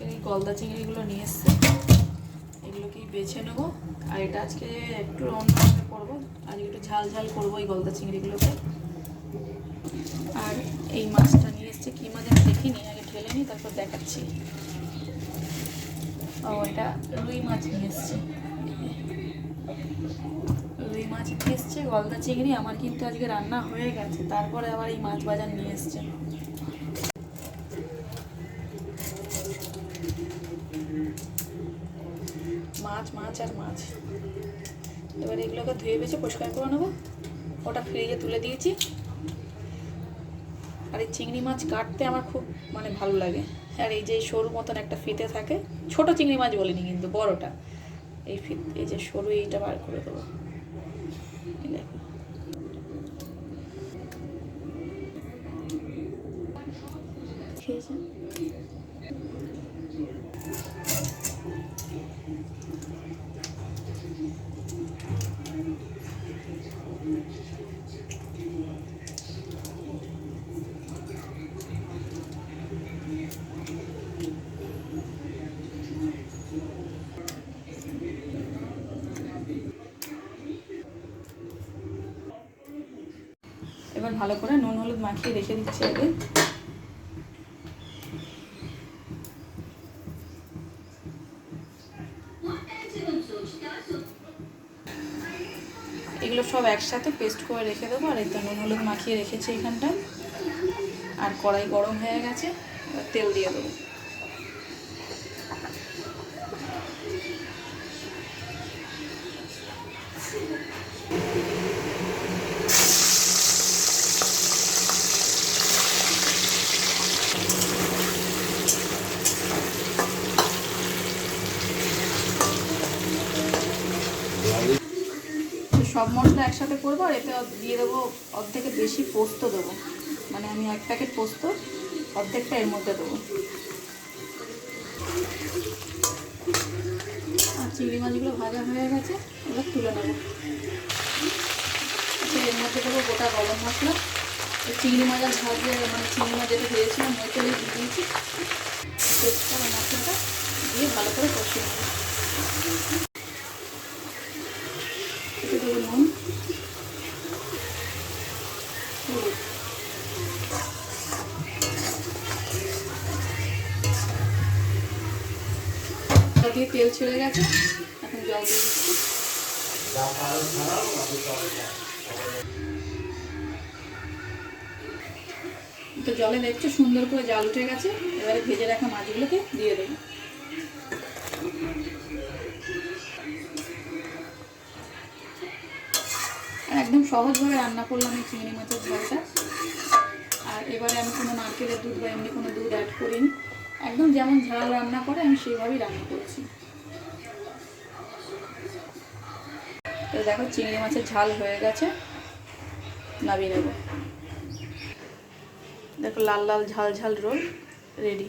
আজকে এই গলদা চিংড়িগুলো নিয়ে এসছে। এগুলোকেই বেছে নেব। আর এটা আজকে একটু অন্যভাবে করব। আজকে একটু ঝাল ঝাল করব এই গলদা চিংড়িগুলোকে। আর এই মাছটা নিয়ে এসছে কী মাছ আমি দেখিনি, আগে ঢেলে নিই, তারপর দেখাচ্ছি। ও, এটা রুই মাছ নিয়ে এসছে। রুই মাছ নিয়ে এসছে, গলদা চিংড়ি। আমার কিন্তু আজকে রান্না হয়ে গেছে। তারপরে আবার এই মাছ বাজার নিয়ে এসছে। মাছ মাছ আর মাছ। এবার এগুলোকে ধুয়ে বেছে পরিষ্কার করে নেব। ওটা ফ্রিজে তুলে দিয়েছি। আর এই চিংড়ি মাছ কাটতে আমার খুব মানে ভালো লাগে। আর এই যে সরু মতন একটা ফিতে থাকে, ছোট চিংড়ি মাছ বলিনি কিন্তু, বড়টা। এই ফিত, এই যে সরু এইটা বার করে দেবো। দেখো। খেয়েছেন? এবার ভালো করে নুন হলুদ মাখিয়ে রেখে দিচ্ছি আগে। এগুলো সব একসাথে পেস্ট করে রেখে দেবো, আর এতে নুন, হলুদ মাখিয়ে রেখেছি এখানটা। আর কড়াই গরম হয়ে গেছে তেল দিয়ে দেবো। সব মশলা একসাথে করব আর এতে দিয়ে দেবো অর্ধেকের বেশি পোস্ত দেবো। মানে আমি এক প্যাকেট পোস্ত, অর্ধেকটা এর মধ্যে দেবো। আর চিংড়ি মাছগুলো ভাজা হয়ে গেছে, এবার তুলে নেব। আচ্ছা এর মধ্যে দেবো গোটা গরম মশলা। চিংড়ি মাছ আর ভাজে মানে চিংড়ি মাছ যেটা ভেজেছিলাম ওই দিয়ে দিয়েছি। তেজটা মশলাটা দিয়ে ভালো করে কষিয়ে নেব। দিয়ে তেল ছেড়ে গেছে, এখন জল দিয়ে তো জলে দেখছ সুন্দর করে জাল উঠে গেছে, এবারে ভেজে রাখা মাছগুলোকে দিয়ে দেবো। একদম সহজভাবে রান্না করলাম এই চিংড়ি মাছের ঝালটা। আর এবারে আমি কোনো নারকেলের দুধ বা এমনি কোনো দুধ অ্যাড করিনি। একদম যেমন ঝাল রান্না করে, আমি সেইভাবেই রান্না করছি। তো দেখো, চিংড়ি মাছের ঝাল হয়ে গেছে। নামিয়ে নেব। দেখো, লাল লাল ঝাল ঝাল রোল রেডি